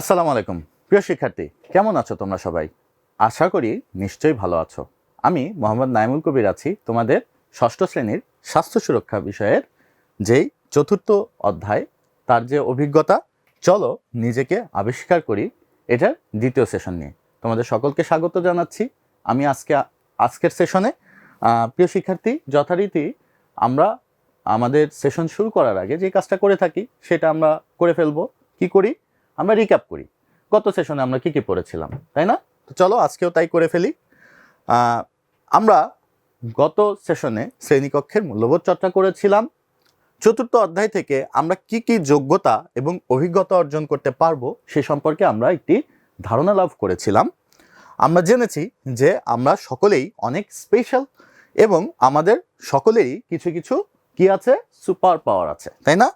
আসসালামু আলাইকুম। প্রিয় শিক্ষার্থী, কেমন আছো তোমরা সবাই? আশা করি নিশ্চয়ই ভালো আছো। আমি মোহাম্মদ নাইমুল কবির আছি তোমাদের ষষ্ঠ শ্রেণির স্বাস্থ্য সুরক্ষা বিষয়ের যেই চতুর্থ অধ্যায়, তার যে অভিজ্ঞতা, চলো নিজেকে আবিষ্কার করি এটার দ্বিতীয় সেশন নিয়ে। তোমাদের সকলকে স্বাগত জানাচ্ছি আমি আজকে, আজকের সেশনে প্রিয় শিক্ষার্থী, যথারীতি আমরা আমাদের সেশন শুরু করার আগে যে কাজটা করে থাকি, সেটা আমরা করে ফেলব। কি করি? আমরা রিক্যাপ করি। গত সেশনে আমরা কি কি পড়েছিলাম, তাই না? তো চলো আজকেও তাই করে ফেলি। আমরা গত সেশনে শ্রেণীকক্ষের মূল্যবোধ চর্চা করেছিলাম। চতুর্থ অধ্যায় থেকে আমরা কি কি যোগ্যতা এবং অভিজ্ঞতা অর্জন করতে পারব সে সম্পর্কে আমরা একটি ধারণা লাভ করেছিলাম। আমরা জেনেছি যে আমরা সকলেই অনেক স্পেশাল এবং আমাদের সকলেরই কিছু কিছু কি আছে? সুপার পাওয়ার আছে, তাই না?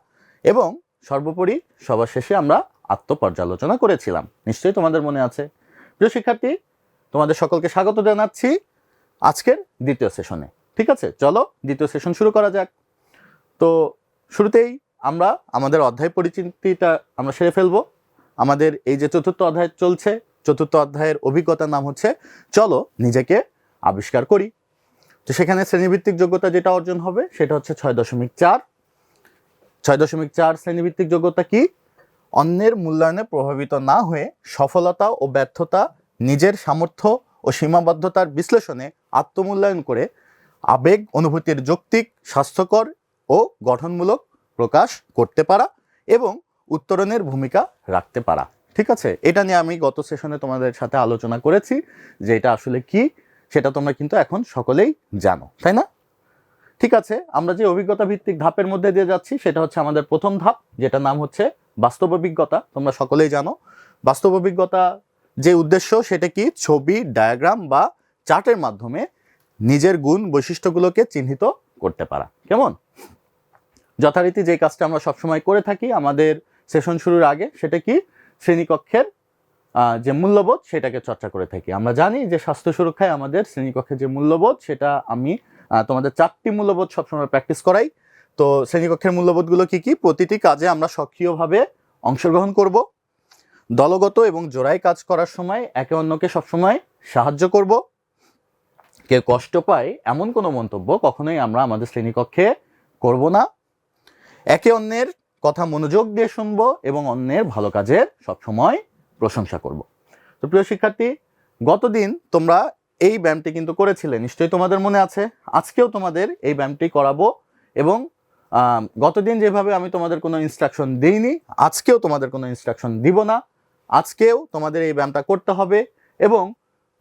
এবং সর্বোপরি সবার শেষে আমরা আত্মপর্যালোচনা করেছিলাম। নিশ্চয়ই তোমাদের মনে আছে। প্রিয় শিক্ষার্থী, তোমাদের সকলকে স্বাগত জানাচ্ছি আজকের দ্বিতীয় সেশনে। ঠিক আছে? চলো দ্বিতীয় সেশন শুরু করা যাক। তো শুরুতেই আমরা আমাদের অধ্যায় পরিচিতিটা আমরা সেরে ফেলব। আমাদের এই যে চতুর্থ অধ্যায় চলছে, চতুর্থ অধ্যায়ের অভিজ্ঞতার নাম হচ্ছে, চলো নিজেকে আবিষ্কার করি। তো সেখানে শ্রেণীভিত্তিক যোগ্যতা যেটা অর্জন হবে, সেটা হচ্ছে ছয় দশমিক চার। ছয় দশমিক চার শ্রেণীভিত্তিক যোগ্যতা কি? অন্যের মূল্যায়নে প্রভাবিত না হয়ে সফলতা ও ব্যর্থতা, নিজের সামর্থ্য ও সীমাবদ্ধতার বিশ্লেষণে আত্মমূল্যায়ন করে আবেগ, অনুভূতির যৌক্তিক, স্বাস্থ্যকর ও গঠনমূলক প্রকাশ করতে পারা এবং উত্তরণের ভূমিকা রাখতে পারা। ঠিক আছে? এটা নিয়ে আমি গত সেশনে তোমাদের সাথে আলোচনা করেছি যে এটা আসলে কি, সেটা তোমরা কিন্তু এখন সকলেই জানো, তাই না? ঠিক আছে, আমরা যে অভিজ্ঞতা ভিত্তিক ধাপের মধ্যে দিয়ে যাচ্ছি, সেটা হচ্ছে আমাদের প্রথম ধাপ যেটা নাম হচ্ছে বাস্তব অভিজ্ঞতা তোমরা সকলেই জানো। বাস্তব অভিজ্ঞতা যে উদ্দেশ্য, সেটা কি? ছবি ডায়াগ্রাম বা চার্টের মাধ্যমে নিজের গুণ বৈশিষ্ট্যগুলোকে চিহ্নিত করতে পারা। কেমন? যথারীতি যে কাজটা আমরা সবসময় করে থাকি, আমাদের সেশন শুরুর আগে, সেটা কি? শ্রেণীকক্ষের যে মূল্যবোধ, সেটাকে চর্চা করে থাকি। আমরা জানি যে স্বাস্থ্য সুরক্ষায় আমাদের শ্রেণীকক্ষের যে মূল্যবোধ, সেটা আমি তোমাদের চারটি মূল্যবোধ সবসময় প্র্যাকটিস করাই। তো শ্রেণীকক্ষের মূল্যবোধগুলো কি কি? প্রতিটি কাজে আমরা সক্রিয়ভাবে অংশগ্রহণ করব, দলগত এবং জোড়ায় কাজ করার সময় একে অন্যকে সবসময় সাহায্য করব। কেউ কষ্ট পায় এমন কোনো মন্তব্য কখনোই আমরা আমাদের শ্রেণীকক্ষে করব না। একে অন্যের কথা মনোযোগ দিয়ে শুনব এবং অন্যের ভালো কাজের সবসময় প্রশংসা করব। তো প্রিয় শিক্ষার্থী, গতদিন তোমরা এই ব্যায়ামটি কিন্তু করেছিলে, নিশ্চয়ই তোমাদের মনে আছে। আজকেও তোমাদের এই ব্যায়ামটি করাবো এবং গতদিন যেভাবে আমি তোমাদের কোনো ইনস্ট্রাকশন দিইনি, আজকেও তোমাদের কোনো ইনস্ট্রাকশন দিব না। আজকেও তোমাদের এই ব্যায়ামটা করতে হবে এবং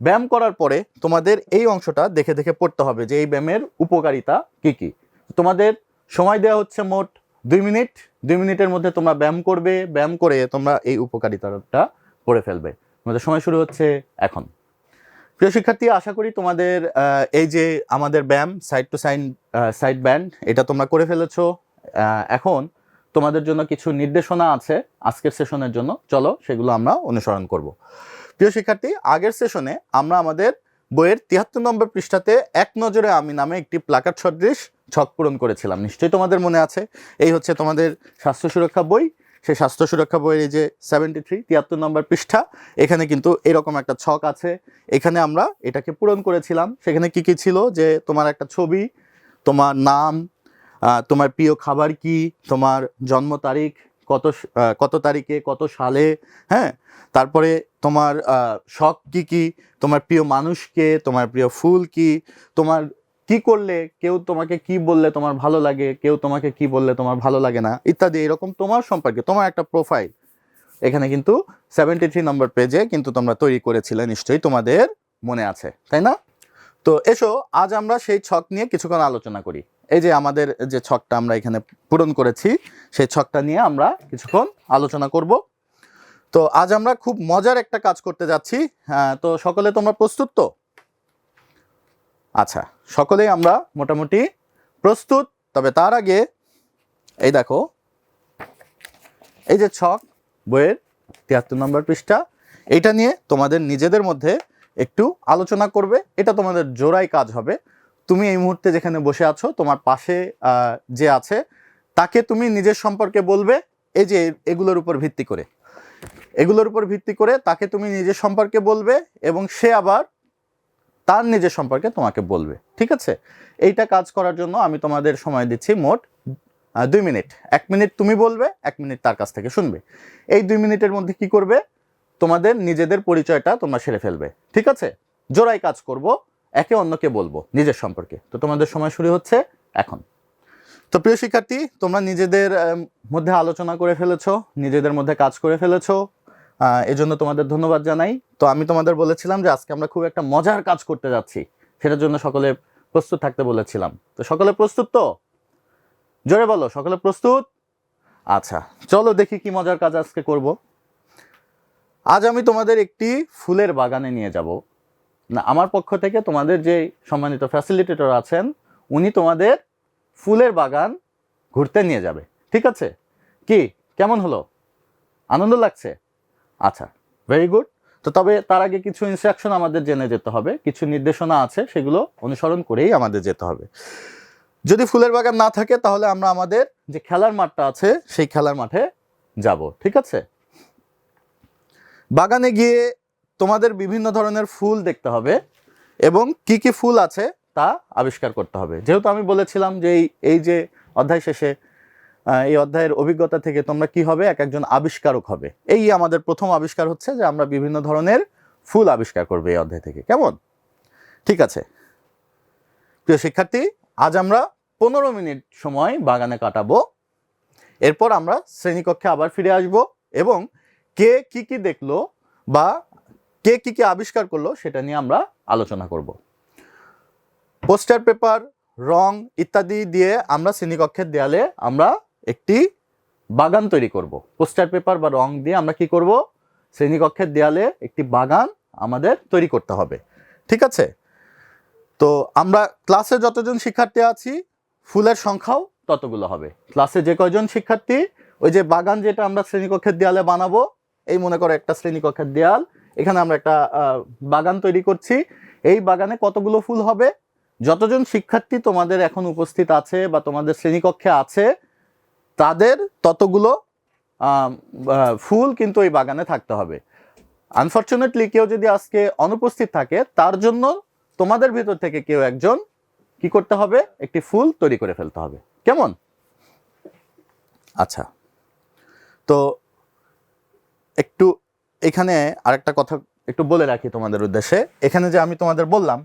ব্যায়াম করার পরে তোমাদের এই অংশটা দেখে দেখে পড়তে হবে যে এই ব্যায়ামের উপকারিতা কি কি। তোমাদের সময় দেওয়া হচ্ছে মোট দুই মিনিট। দুই মিনিটের মধ্যে তোমরা ব্যায়াম করবে, ব্যায়াম করে তোমরা এই উপকারিতাটা পড়ে ফেলবে। তোমাদের সময় শুরু হচ্ছে এখন। প্রিয় শিক্ষার্থী, আশা করি তোমাদের এই যে আমাদের ব্যায়াম side to side side band এটা তোমরা করে ফেলেছো। এখন তোমাদের জন্য কিছু নির্দেশনা আছে আজকের সেশনের জন্য। চলো, সেগুলো আমরা অনুসরণ করব। প্রিয় শিক্ষার্থী, আগের সেশনে আমরা আমাদের বইয়ের তিয়াত্তর নম্বর পৃষ্ঠাতে এক নজরে আমি নামে একটি প্লাকার্ড সদৃশ ছক পূরণ করেছিলাম। নিশ্চয়ই তোমাদের মনে আছে। এই হচ্ছে তোমাদের স্বাস্থ্য সুরক্ষা বই। সেই স্বাস্থ্য সুরক্ষা বইয়ের এই যে সেভেন্টি থ্রি তিয়াত্তর নম্বর পৃষ্ঠা, এখানে কিন্তু এরকম একটা ছক আছে। এখানে আমরা এটাকে পূরণ করেছিলাম। সেখানে কি কি ছিল? যে তোমার একটা ছবি, তোমার নাম তোমার প্রিয় খাবার কি, তোমার জন্ম তারিখ, কত কত তারিখে, কত সালে হ্যাঁ? তারপরে তোমার শখ কি কি, তোমার প্রিয় মানুষকে, তোমার প্রিয় ফুল কি, তোমার কি করলে কেউ তোমাকে কি বললে তোমার ভালো লাগে, কেউ তোমাকে কি বললে তোমার ভালো লাগে না, ইত্যাদি, এরকম তোমার সম্পর্কে, তোমার একটা প্রোফাইল এখানে কিন্তু সেভেন্টি থ্রি নম্বর পেজে কিন্তু তোমরা তৈরি করেছিলে, নিশ্চয়ই তোমাদের মনে আছে, তাই না? তো এসো, আজ আমরা সেই ছক নিয়ে কিছুক্ষণ আলোচনা করি। এই যে আমাদের যে ছকটা আমরা এখানে পূরণ করেছি, সেই ছকটা নিয়ে আমরা কিছুক্ষণ আলোচনা করব। তো আজ আমরা খুব মজার একটা কাজ করতে যাচ্ছি। তো সকলে তোমরা প্রস্তুত তো? আচ্ছা সকলেই আমরা মোটামুটি প্রস্তুত, তবে তার আগে এই দেখো, এই যে ছক বইয়ের তিয়াত্তর নম্বর পৃষ্ঠা এইটা নিয়ে তোমাদের নিজেদের মধ্যে একটু আলোচনা করবে। এটা তোমাদের জোড়াই কাজ হবে। তুমি এই মুহূর্তে যেখানে বসে আছো, তোমার পাশে যে আছে, তাকে তুমি নিজের সম্পর্কে বলবে, এই যে এগুলোর উপর ভিত্তি করে। এগুলোর উপর ভিত্তি করে তাকে তুমি নিজের সম্পর্কে বলবে, এবং সে আবার তার নিজের সম্পর্কে তোমাকে বলবে, ঠিক আছে? এইটা কাজ করার জন্য আমি তোমাদের সময় দিচ্ছি মোট দুই মিনিট। এক মিনিট তুমি বলবে, এক মিনিট তার কাছ থেকে শুনবে। এই দুই মিনিটের মধ্যে কি করবে? তোমাদের নিজেদের পরিচয়টা তোমরা সেরে ফেলবে, ঠিক আছে? জোড়াই কাজ করব, একে অন্যকে বলব নিজের সম্পর্কে। তো তোমাদের সময় শুরু হচ্ছে এখন। তো প্রিয় শিক্ষার্থী, তোমরা নিজেদের মধ্যে আলোচনা করে ফেলেছো, নিজেদের মধ্যে কাজ করে ফেলেছো এজন্য তোমাদের ধন্যবাদ জানাই। তো আমি তোমাদের বলেছিলাম যে আজকে আমরা খুব একটা মজার কাজ করতে যাচ্ছি, সেটার জন্য সকলে প্রস্তুত থাকতে বলেছিলাম। তো সকলে প্রস্তুত তো? জোরে বলো, সকলে প্রস্তুত? আচ্ছা চলো দেখি কি মজার কাজ আজকে করব। আজ আমি তোমাদের একটি ফুলের বাগানে নিয়ে যাব। না, আমার পক্ষ থেকে তোমাদের যে সম্মানিত ফ্যাসিলিটেটর আছেন, উনি তোমাদের ফুলের বাগান ঘুরতে নিয়ে যাবে। ঠিক আছে? কি? কেমন হলো? আনন্দ লাগছে? আচ্ছা ভেরি গুড তো তবে তার আগে কিছু ইনস্ট্রাকশন আমাদের জেনে যেতে হবে, কিছু নির্দেশনা আছে, সেগুলো অনুসরণ করেই আমাদের যেতে হবে। যদি ফুলের বাগান না থাকে, তাহলে আমরা আমাদের যে খেলার মাঠটা আছে, সেই খেলার মাঠে যাব, ঠিক আছে? বাগানে গিয়ে তোমাদের বিভিন্ন ধরনের ফুল দেখতে হবে এবং কি কি ফুল আছে তা আবিষ্কার করতে হবে। যেহেতু আমি বলেছিলাম যে এই যে অধ্যায় শেষে এই অধ্যায়ের অভিজ্ঞতা থেকে তোমরা কি হবে? এক একজন আবিষ্কারক হবে। এই আমাদের প্রথম আবিষ্কার হচ্ছে যে আমরা বিভিন্ন ধরনের ফুল আবিষ্কার করবে এই অধ্যায় থেকে। কেমন? ঠিক আছে। প্রিয় শিক্ষার্থী, আজ আমরা পনেরো মিনিট সময় বাগানে কাটাবো। এরপর আমরা শ্রেণীকক্ষে আবার ফিরে আসব এবং কে কি কি দেখল বা কে কি কি আবিষ্কার করল সেটা নিয়ে আমরা আলোচনা করব। পোস্টার পেপার, রং ইত্যাদি দিয়ে আমরা শ্রেণীকক্ষের দেয়ালে আমরা একটি বাগান তৈরি করব। পোস্টার পেপার বা রং দিয়ে আমরা কি করব? শ্রেণীকক্ষের দেয়ালে একটি বাগান আমাদের তৈরি করতে হবে। ঠিক আছে? তো আমরা ক্লাসে যতজন শিক্ষার্থী আছি, ফুলের সংখ্যাও ততগুলো হবে। ক্লাসে যে কয়জন শিক্ষার্থী? ওই যে বাগান যেটা আমরা শ্রেণীকক্ষের দেয়ালে বানাবো, এই মনে করো একটা শ্রেণীকক্ষের দেয়াল। এখানে আমরা একটা বাগান তৈরি করছি। এই বাগানে কতগুলো ফুল হবে? যতজন শিক্ষার্থী তোমাদের এখন উপস্থিত আছে বা তোমাদের শ্রেণীকক্ষে আছে তাদের ততগুলো ফুল কিন্তু এই বাগানে থাকতে হবে। আনফর্চুনেটলি কেউ যদি আজকে অনুপস্থিত থাকে, তার জন্য তোমাদের ভিতর থেকে কেউ একজন কি করতে হবে? একটি ফুল তৈরি করে ফেলতে হবে। কেমন? আচ্ছা। তো একটু এখানে আরেকটা কথা একটু বলে রাখি তোমাদের উদ্দেশ্যে। এখানে যে আমি তোমাদের বললাম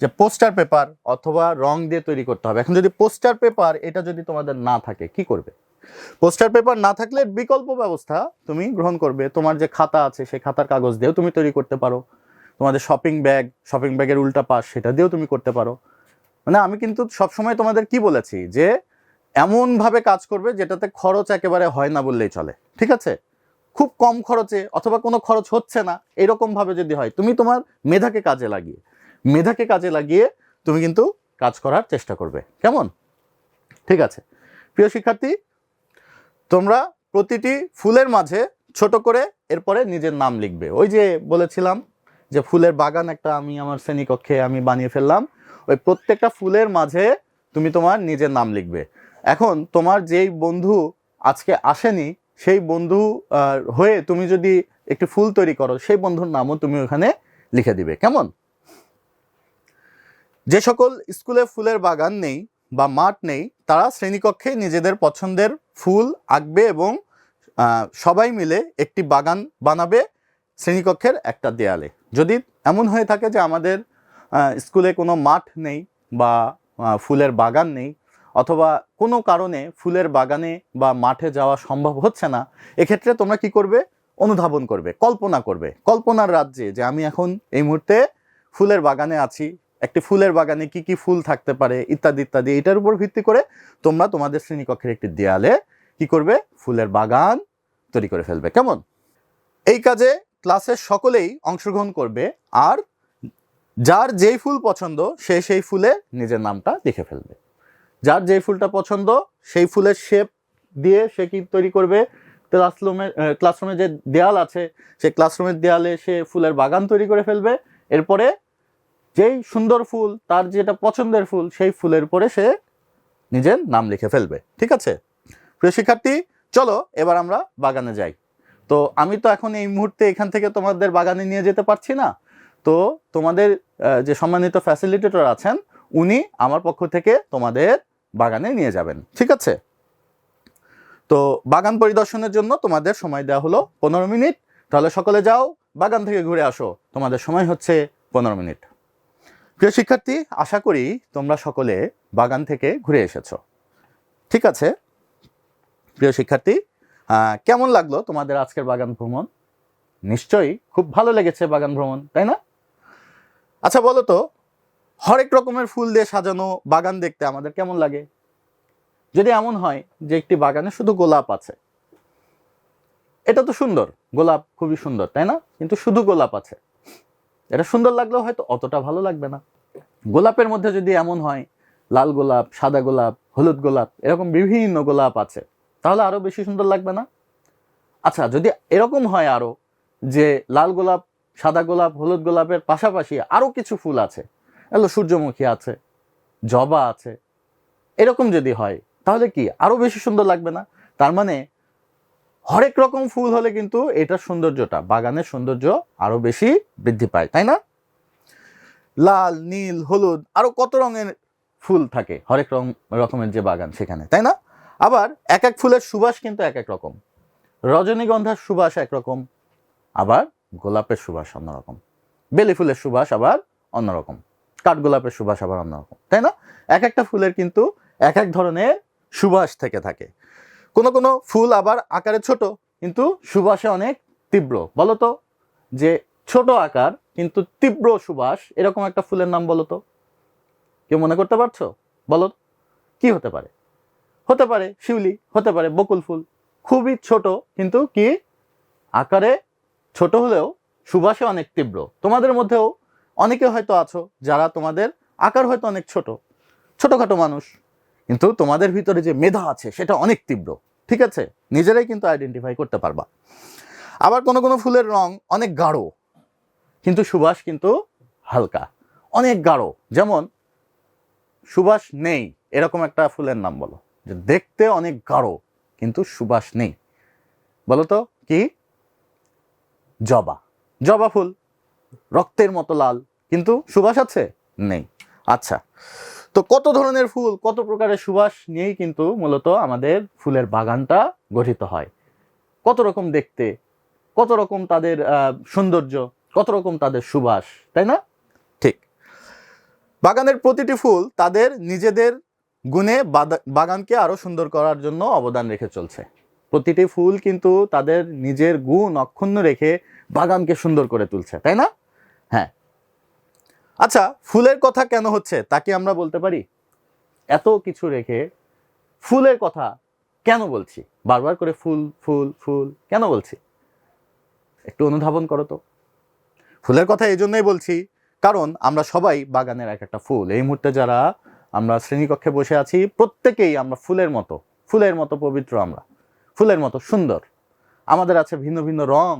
যে পোস্টার পেপার অথবা রং দিয়ে তৈরি করতে হবে। এখন যদি পোস্টার পেপার এটা যদি তোমাদের না থাকে, কি করবে? পোস্টার পেপার না থাকলে বিকল্প ব্যবস্থা তুমি গ্রহণ করবে। তোমার যে খাতা আছে, সেই খাতার কাগজ দিয়েও তুমি তৈরি করতে পারো। তোমাদের শপিং ব্যাগ শপিং ব্যাগের উল্টা পাশ, সেটা দিয়েও তুমি করতে পারো। মানে আমি কিন্তু সবসময় তোমাদের কি বলেছি যে, এমনভাবে কাজ করবে যেটাতে খরচ একেবারে হয় না বললেই চলে। ঠিক আছে? খুব কম খরচে অথবা কোনো খরচ হচ্ছে না এরকম ভাবে যদি হয়, তুমি তোমার মেধাকে কাজে লাগিয়ে, মেধাকে কাজে লাগিয়ে তুমি কিন্তু কাজ করার চেষ্টা করবে। কেমন? ঠিক আছে। প্রিয় শিক্ষার্থী তোমরা প্রতিটি ফুলের মাঝে ছোট করে এরপরে নিজের নাম লিখবে। ওই যে বলেছিলাম যে ফুলের বাগান একটা আমি আমার শ্রেণীকক্ষে আমি বানিয়ে ফেললাম। ওই প্রত্যেকটা ফুলের মাঝে তুমি তোমার নিজের নাম লিখবে। এখন তোমার যেই বন্ধু আজকে আসেনি, সেই বন্ধু হয়ে তুমি যদি একটি ফুল তৈরি করো, সেই বন্ধুর নামও তুমি ওখানে লিখে দিবে। কেমন? যে সকল স্কুলে ফুলের বাগান নেই বা মাঠ নেই, তারা শ্রেণীকক্ষে নিজেদের পছন্দের ফুল আঁকবে এবং সবাই মিলে একটি বাগান বানাবে শ্রেণীকক্ষের একটা দেয়ালে। যদি এমন হয়ে থাকে যে আমাদের স্কুলে কোনো মাঠ নেই বা ফুলের বাগান নেই, অথবা কোনো কারণে ফুলের বাগানে বা মাঠে যাওয়া সম্ভব হচ্ছে না, এক্ষেত্রে তোমরা কি করবে? অনুধাবন করবে, কল্পনা করবে। কল্পনার রাজ্যে যে আমি এখন এই মুহূর্তে ফুলের বাগানে আছি একটি ফুলের বাগানে কি কি ফুল থাকতে পারে ইত্যাদি ইত্যাদি এটার উপর ভিত্তি করে তোমরা তোমাদের শ্রেণীকক্ষের একটি দেয়ালে কি করবে? ফুলের বাগান তৈরি করে ফেলবে। কেমন? এই কাজে ক্লাসের সকলেই অংশগ্রহণ করবে আর যার যেই ফুল পছন্দ সে সেই ফুলে নিজের নামটা লিখে ফেলবে। যার যেই ফুলটা পছন্দ সেই ফুলের শেপ দিয়ে সে কি তৈরি করবে? ক্লাসরুমের আহ, ক্লাসরুমে যে দেয়াল আছে সে ক্লাসরুমের দেয়ালে সে ফুলের বাগান তৈরি করে ফেলবে। এরপরে যেই সুন্দর ফুল, তার যেটা পছন্দের ফুল, সেই ফুলের উপরে সে নিজের নাম লিখে ফেলবে। ঠিক আছে? প্রিয় শিক্ষার্থী, চলো এবার আমরা বাগানে যাই। তো আমি তো এখন এই মুহূর্তে এখান থেকে তোমাদের বাগানে নিয়ে যেতে পারছি না। তো তোমাদের যে সম্মানিত ফ্যাসিলিটেটর আছেন, উনি আমার পক্ষ থেকে তোমাদের বাগানে নিয়ে যাবেন। ঠিক আছে? তো বাগান পরিদর্শনের জন্য তোমাদের সময় দেওয়া হলো পনেরো মিনিট। তাহলে সকলে যাও, বাগান থেকে ঘুরে আসো। তোমাদের সময় হচ্ছে পনেরো মিনিট। প্রিয় শিক্ষার্থী, আশা করি তোমরা সকলে বাগান থেকে ঘুরে এসেছ। ঠিক আছে? প্রিয় শিক্ষার্থী কেমন লাগল তোমাদের আজকের বাগান ভ্রমণ? নিশ্চয়ই খুব ভালো লেগেছে বাগান ভ্রমণ, তাই না? আচ্ছা বলো তো, হরেক রকমের ফুল দিয়ে সাজানো বাগান দেখতে আমাদের কেমন লাগে? যদি এমন হয় যে একটি বাগানে শুধু গোলাপ আছে, এটা তো সুন্দর, গোলাপ খুবই সুন্দর, তাই না? কিন্তু শুধু গোলাপ আছে। এটা সুন্দর লাগলেও হয়তো অতটা ভালো লাগবে না। গোলাপের মধ্যে যদি এমন হয়, লাল গোলাপ, সাদা গোলাপ, হলুদ গোলাপ, এরকম বিভিন্ন গোলাপ আছে, তাহলে আরও বেশি সুন্দর লাগবে না? আচ্ছা যদি এরকম হয় আরও যে লাল গোলাপ, সাদা গোলাপ, হলুদ গোলাপের পাশাপাশি আরও কিছু ফুল আছে এলো সূর্যমুখী আছে, জবা আছে, এরকম যদি হয়, তাহলে কি আরও বেশি সুন্দর লাগবে না? তার মানে হরেক রকম ফুল হলে কিন্তু এটার সৌন্দর্যটা, বাগানের সৌন্দর্য আরও বেশি বৃদ্ধি পায়, তাই না? লাল, নীল, হলুদ, আরও কত রঙের ফুল থাকে, হরেক রং, রকমের যে বাগান সেখানে, তাই না? আবার এক এক ফুলের সুবাস কিন্তু এক এক রকম। রজনীগন্ধার সুবাস একরকম আবার গোলাপের সুবাস অন্যরকম বেলি ফুলের সুবাস আবার অন্যরকম কাঠগোলাপের সুবাস আবার অন্যরকম তাই না? এক একটা ফুলের কিন্তু এক এক ধরনের সুবাস থেকে থাকে। কোনো কোনো ফুল আবার আকারে ছোট, কিন্তু সুবাসে অনেক তীব্র। বলো তো যে ছোট আকার, কিন্তু তীব্র সুবাস, এরকম একটা ফুলের নাম বলো তো কেউ মনে করতে পারছ? বলো, কি হতে পারে? হতে পারে শিউলি, হতে পারে বকুল ফুল। খুবই ছোট, কিন্তু কি? আকারে ছোট হলেও সুবাসে অনেক তীব্র। তোমাদের মধ্যেও অনেকে হয়তো আছো যারা তোমাদের আকার হয়তো অনেক ছোট। ছোটখাটো মানুষ। কিন্তু তোমাদের ভিতরে যে মেধা আছে, সেটা অনেক তীব্র, ঠিক আছে? নিজেরাই কিন্তু আইডেন্টিফাই করতে পারবা। আবার কোনো কোনো ফুলের রং অনেক গাঢ়, কিন্তু সুবাস কিন্তু হালকা। অনেক গাঢ়, যেমন সুবাস নেই, এরকম একটা ফুলের নাম বলো। যে দেখতে অনেক গাঢ়, কিন্তু সুবাস নেই। বলো তো, কি? জবা। জবা ফুল, রক্তের মতো লাল, কিন্তু সুবাস আছে? নেই। আচ্ছা। তো কত ধরনের ফুল, কত প্রকারের সুবাস নিয়েই কিন্তু মূলত আমাদের ফুলের বাগানটা গঠিত হয়। কত রকম দেখতে, কত রকম তাদের সৌন্দর্য, কত রকম তাদের সুবাস, তাই না? ঠিক। বাগানের প্রতিটি ফুল তাদের নিজেদের গুণে বাগানকে আরও সুন্দর করার জন্য অবদান রেখে চলছে। প্রতিটি ফুল কিন্তু তাদের নিজের গুণ অক্ষুণ্ণ রেখে বাগানকে সুন্দর করে তুলছে, তাই না? আচ্ছা ফুলের কথা কেন হচ্ছে তা কি আমরা বলতে পারি? এত কিছু রেখে ফুলের কথা কেন বলছি? বারবার করে ফুল ফুল ফুল কেন বলছি? একটু অনুধাবন করো তো। ফুলের কথা এই জন্যই বলছি, কারণ আমরা সবাই বাগানের এক একটা ফুল। এই মুহূর্তে যারা আমরা শ্রেণীকক্ষে বসে আছি, প্রত্যেকেই আমরা ফুলের মতো ফুলের মতো পবিত্র আমরা, ফুলের মতো সুন্দর। আমাদের আছে ভিন্ন ভিন্ন রং,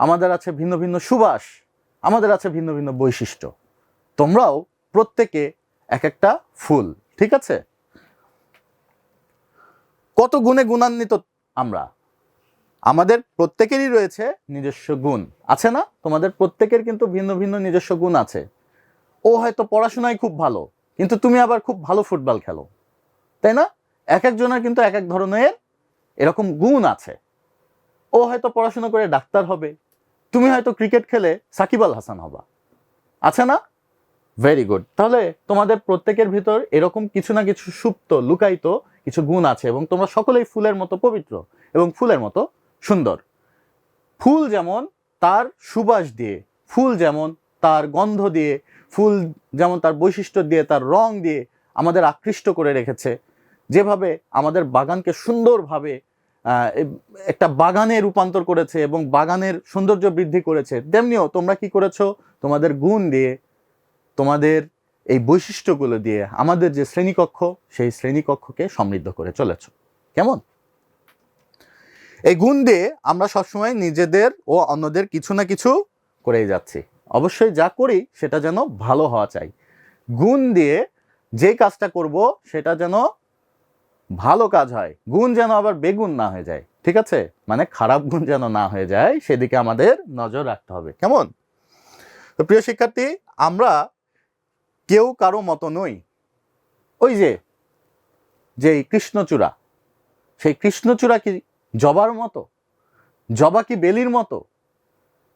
আমাদের আছে ভিন্ন ভিন্ন সুবাস, আমাদের আছে ভিন্ন ভিন্ন বৈশিষ্ট্য। তোমরাও প্রত্যেকে এক একটা ফুল, ঠিক আছে? কত গুণে গুণান্বিত আমরা? আমাদের প্রত্যেকেরই রয়েছে নিজস্ব গুণ। আছে না? তোমাদের প্রত্যেকের কিন্তু ভিন্ন ভিন্ন নিজস্ব গুণ আছে। ও হয়তো পড়াশোনায় খুব ভালো, কিন্তু তুমি আবার খুব ভালো ফুটবল খেলো। তাই না? এক একজনের কিন্তু এক এক ধরনের এরকম গুণ আছে। ও হয়তো পড়াশোনা করে ডাক্তার হবে। তুমি হয়তো ক্রিকেট খেলে সাকিব আল হাসান হবা। আছে না? ভেরি গুড তাহলে তোমাদের প্রত্যেকের ভিতর এরকম কিছু না কিছু সুপ্ত, লুকায়িত কিছু গুণ আছে এবং তোমরা সকলেই ফুলের মতো পবিত্র এবং ফুলের মতো সুন্দর। ফুল যেমন তার সুবাস দিয়ে, ফুল যেমন তার গন্ধ দিয়ে, ফুল যেমন তার বৈশিষ্ট্য দিয়ে, তার রং দিয়ে আমাদের আকৃষ্ট করে রেখেছে। যেভাবে আমাদের বাগানকে সুন্দরভাবে একটা বাগানে রূপান্তর করেছে এবং বাগানের সৌন্দর্য বৃদ্ধি করেছে, তেমনিও তোমরা কি করেছ? তোমাদের গুণ দিয়ে তোমাদের এই বৈশিষ্ট্যগুলো দিয়ে আমাদের যে শ্রেণীকক্ষ, সেই শ্রেণীকক্ষকে সমৃদ্ধ করে চলেছ। কেমন? এই গুণ দিয়ে আমরা সবসময় নিজেদের ও অন্যদের কিছু না কিছু করেই যাচ্ছি। অবশ্যই যা করি, সেটা যেন ভালো হওয়া চাই। গুণ দিয়ে যে কাজটা করব, সেটা যেন ভালো কাজ হয়। গুণ যেন আবার বেগুন না হয়ে যায়। ঠিক আছে? মানে খারাপ গুণ যেন না হয়ে যায়, সেদিকে আমাদের নজর রাখতে হবে। কেমন? তো প্রিয় শিক্ষার্থী, আমরা কেউ কারও মতো নই। ওই যে যে কৃষ্ণচূড়া, সেই কৃষ্ণচূড়া কি জবার মতো? জবা কি বেলির মতো?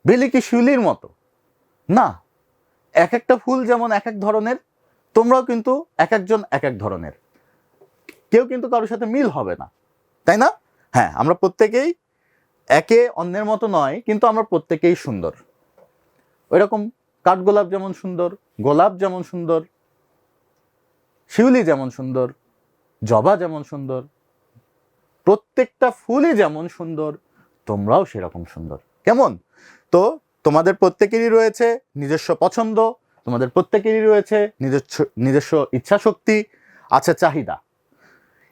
বেলি কি শিউলির মতো? না, এক একটা ফুল যেমন এক এক ধরনের, তোমরাও কিন্তু এক একজন এক এক ধরনের। কেউ কিন্তু কারোর সাথে মিল হবে না, তাই না? হ্যাঁ আমরা প্রত্যেকেই একে অন্যের মতো নয়, কিন্তু আমরা প্রত্যেকেই সুন্দর। ওইরকম কাঠগোলাপ যেমন সুন্দর, গোলাপ যেমন সুন্দর, শিউলি যেমন সুন্দর, জবা যেমন সুন্দর, প্রত্যেকটা ফুলই যেমন সুন্দর, তোমরাও সেরকম সুন্দর। কেমন? তো তোমাদের প্রত্যেকেরই রয়েছে নিজস্ব পছন্দ, তোমাদের প্রত্যেকেরই রয়েছে নিজস্ব নিজস্ব ইচ্ছা শক্তি আছে চাহিদা।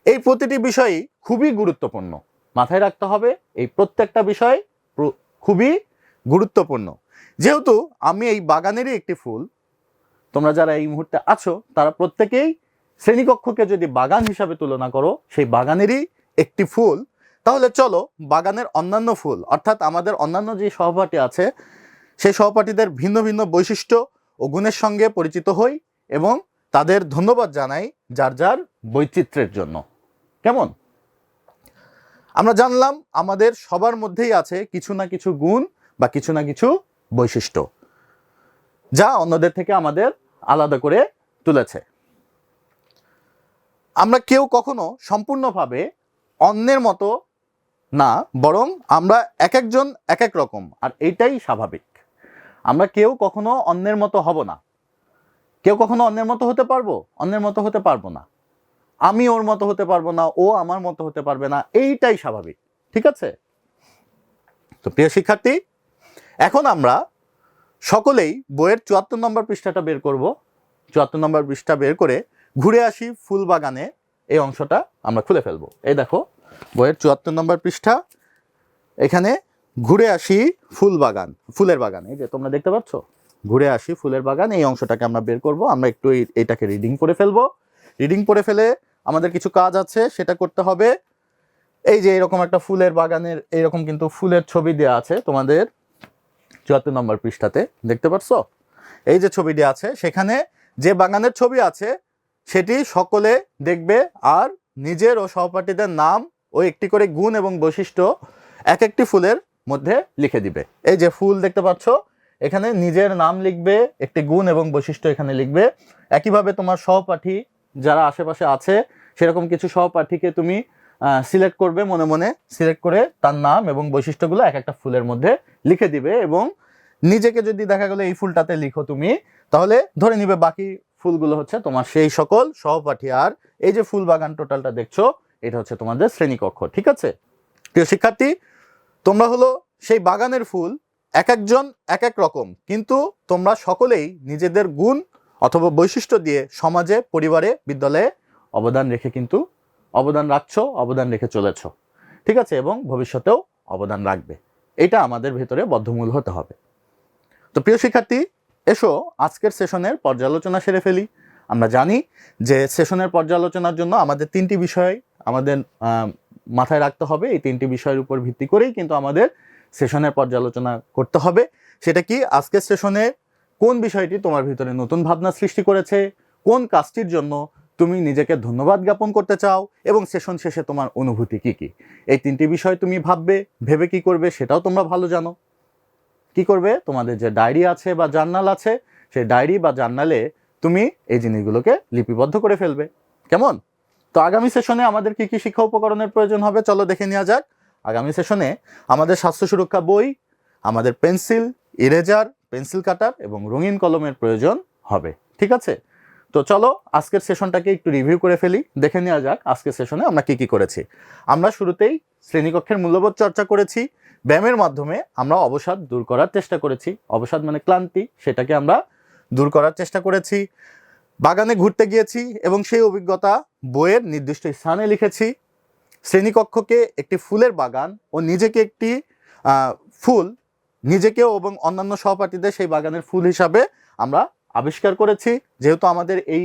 এই প্রতিটি বিষয়ই খুবই গুরুত্বপূর্ণ। মাথায় রাখতে হবে, এই প্রত্যেকটা বিষয় খুবই গুরুত্বপূর্ণ। যেহেতু আমি এই বাগানেরই একটি ফুল, তোমরা যারা এই মুহূর্তে আছো, তারা প্রত্যেকেই শ্রেণীকক্ষকে যদি বাগান হিসাবে তুলনা করো, সেই বাগানেরই একটি ফুল, তাহলে চলো বাগানের অন্যান্য ফুল, অর্থাৎ আমাদের অন্যান্য যে সহপাঠী আছে, সেই সহপাঠীদের ভিন্ন ভিন্ন বৈশিষ্ট্য ও গুণের সঙ্গে পরিচিত হই এবং তাদের ধন্যবাদ জানাই যার যার বৈচিত্র্যের জন্য। কেমন? আমরা জানলাম আমাদের সবার মধ্যেই আছে কিছু না কিছু গুণ বা কিছু না কিছু বৈশিষ্ট্য, যা অন্যদের থেকে আমাদের আলাদা করে তুলেছে। আমরা কেউ কখনো সম্পূর্ণভাবে অন্যের মতো না, বরং আমরা এক একজন এক এক রকম, আর এইটাই স্বাভাবিক। আমরা কেউ কখনো অন্যের মতো হব না। কেউ কখনো অন্যের মতো হতে পারব, অন্যের মতো হতে পারব না। আমি ওর মতো হতে পারব না, ও আমার মতো হতে পারবে না, এইটাই স্বাভাবিক, ঠিক আছে? তো প্রিয় শিক্ষার্থী এখন আমরা সকলেই বইয়ের চুয়াত্তর নম্বর পৃষ্ঠাটা বের করব। চুয়াত্তর নম্বর পৃষ্ঠা বের করে ঘুরে আসি ফুল বাগানে। এই অংশটা আমরা খুলে ফেলব। এই দেখো, বইয়ের চুয়াত্তর নম্বর পৃষ্ঠা। এখানে ঘুরে আসি ফুল বাগান, ফুলের বাগান। এই যে তোমরা দেখতে পাচ্ছ? ঘুরে আসি ফুলের বাগান। এই অংশটাকে আমরা বের করব। আমরা একটু এইটাকে রিডিং করে ফেলব। রিডিং করে ফেলে আমাদের কিছু কাজ আছে, সেটা করতে হবে। এই যে এরকম একটা ফুলের বাগানের এইরকম কিন্তু ফুলের ছবি দেওয়া আছে তোমাদের। চুয়াত্তর নম্বর পৃষ্ঠাতে, দেখতে পাচ্ছ এই যে ছবিটি আছে, সেখানে যে বাগানের ছবি আছে, সেটি সকলে দেখবে আর নিজের ও সহপাঠীদের নাম ও একটি করে গুণ এবং বৈশিষ্ট্য এক একটি ফুলের মধ্যে লিখে দিবে। এই যে ফুল দেখতে পাচ্ছ, এখানে নিজের নাম লিখবে, একটি গুণ এবং বৈশিষ্ট্য এখানে লিখবে। একইভাবে তোমার সহপাঠী যারা আশেপাশে আছে, সেরকম কিছু সহপাঠীকে তুমি সিলেক্ট করবে মনে মনে সিলেক্ট করে তার নাম এবং বৈশিষ্ট্যগুলো এক একটা ফুলের মধ্যে লিখে দিবে এবং নিজেকে যদি দেখা গেলো এই ফুলটাতে লিখো তুমি, তাহলে ধরে নিবে বাকি ফুলগুলো হচ্ছে তোমার সেই সকল সহপাঠী আর এই যে ফুল বাগান টোটালটা দেখছ, এটা হচ্ছে তোমাদের শ্রেণীকক্ষ, ঠিক আছে? প্রিয় শিক্ষার্থী, তোমরা হলো সেই বাগানের ফুল এক একজন এক এক রকম, কিন্তু তোমরা সকলেই নিজেদের গুণ অথবা বৈশিষ্ট্য দিয়ে সমাজে, পরিবারে, বিদ্যালয়ে অবদান রেখে কিন্তু অবদান রাখছো, অবদান রেখে চলেছ। ঠিক আছে? এবং ভবিষ্যতেও অবদান রাখবে। এটা আমাদের ভেতরে বদ্ধমূল হতে হবে। তো প্রিয় শিক্ষার্থী, এসো আজকের সেশনের পর্যালোচনা সেরে ফেলি। আমরা জানি যে সেশনের পর্যালোচনার জন্য আমাদের তিনটি বিষয় আমাদের মাথায় রাখতে হবে। এই তিনটি বিষয়ের উপর ভিত্তি করেই কিন্তু আমাদের সেশনের পর্যালোচনা করতে হবে। সেটা কি? আজকের সেশনে কোন বিষয়টি তোমার ভিতরে নতুন ভাবনা সৃষ্টি করেছে? কোন কাজটির জন্য তুমি নিজেকে ধন্যবাদ জ্ঞাপন করতে চাও এবং সেশন শেষে তোমার অনুভূতি কি কি? এই তিনটি বিষয় তুমি ভাববে, ভেবে কি করবে সেটাও তোমরা ভালো জানো। কি করবে? তোমাদের যে ডায়েরি আছে বা জার্নাল আছে, সেই ডায়েরি বা জার্নালে তুমি এই জিনিসগুলোকে লিপিবদ্ধ করে ফেলবে। কেমন? তো আগামী সেশনে আমাদের কি কি শিক্ষা উপকরণের প্রয়োজন হবে চলো দেখে নেওয়া যাক। আগামী সেশনে আমাদের স্বাস্থ্য সুরক্ষা বই, আমাদের পেন্সিল, ইরেজার, পেন্সিল কাটার এবং রঙিন কলমের প্রয়োজন হবে। ঠিক আছে? তো চলো, আজকের সেশনটাকে একটু রিভিউ করে ফেলি, দেখে নেওয়া যাক আজকের সেশনে আমরা কি কি করেছি। আমরা শুরুতেই শ্রেণীকক্ষের মূল্যবোধ চর্চা করেছি, ব্যায়ামের মাধ্যমে আমরা অবসাদ দূর করার চেষ্টা করেছি। অবসাদ মানে ক্লান্তি, সেটাকে আমরা দূর করার চেষ্টা করেছি। বাগানে ঘুরতে গিয়েছি এবং সেই অভিজ্ঞতা বইয়ের নির্দিষ্ট স্থানে লিখেছি। শ্রেণীকক্ষকে একটি ফুলের বাগান ও নিজেকে একটি ফুল, নিজেকেও এবং অন্যান্য সহপাঠীদের সেই বাগানের ফুল হিসাবে আমরা আবিষ্কার করেছি, যেহেতু আমাদের এই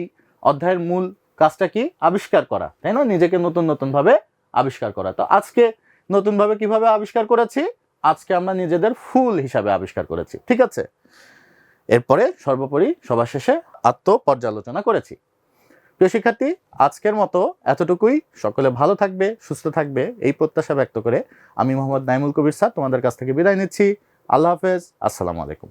অধ্যায়ের মূল কাজটা কি? আবিষ্কার করা, তাই না? নিজেকে নতুন নতুনভাবে আবিষ্কার করা। তো আজকে নতুনভাবে কীভাবে আবিষ্কার করেছি? আজকে আমরা নিজেদের ফুল হিসাবে আবিষ্কার করেছি, ঠিক আছে? এরপরে সর্বোপরি সবার শেষে আত্ম পর্যালোচনা করেছি। প্রিয় শিক্ষার্থী, আজকের মতো এতটুকুই। সকলে ভালো থাকবে, সুস্থ থাকবে, এই প্রত্যাশা ব্যক্ত করে আমি মোহাম্মদ নাইমুল কবির স্যার তোমাদের কাছ থেকে বিদায় নিচ্ছি। আল্লাহ হাফেজ, আসসালামু আলাইকুম।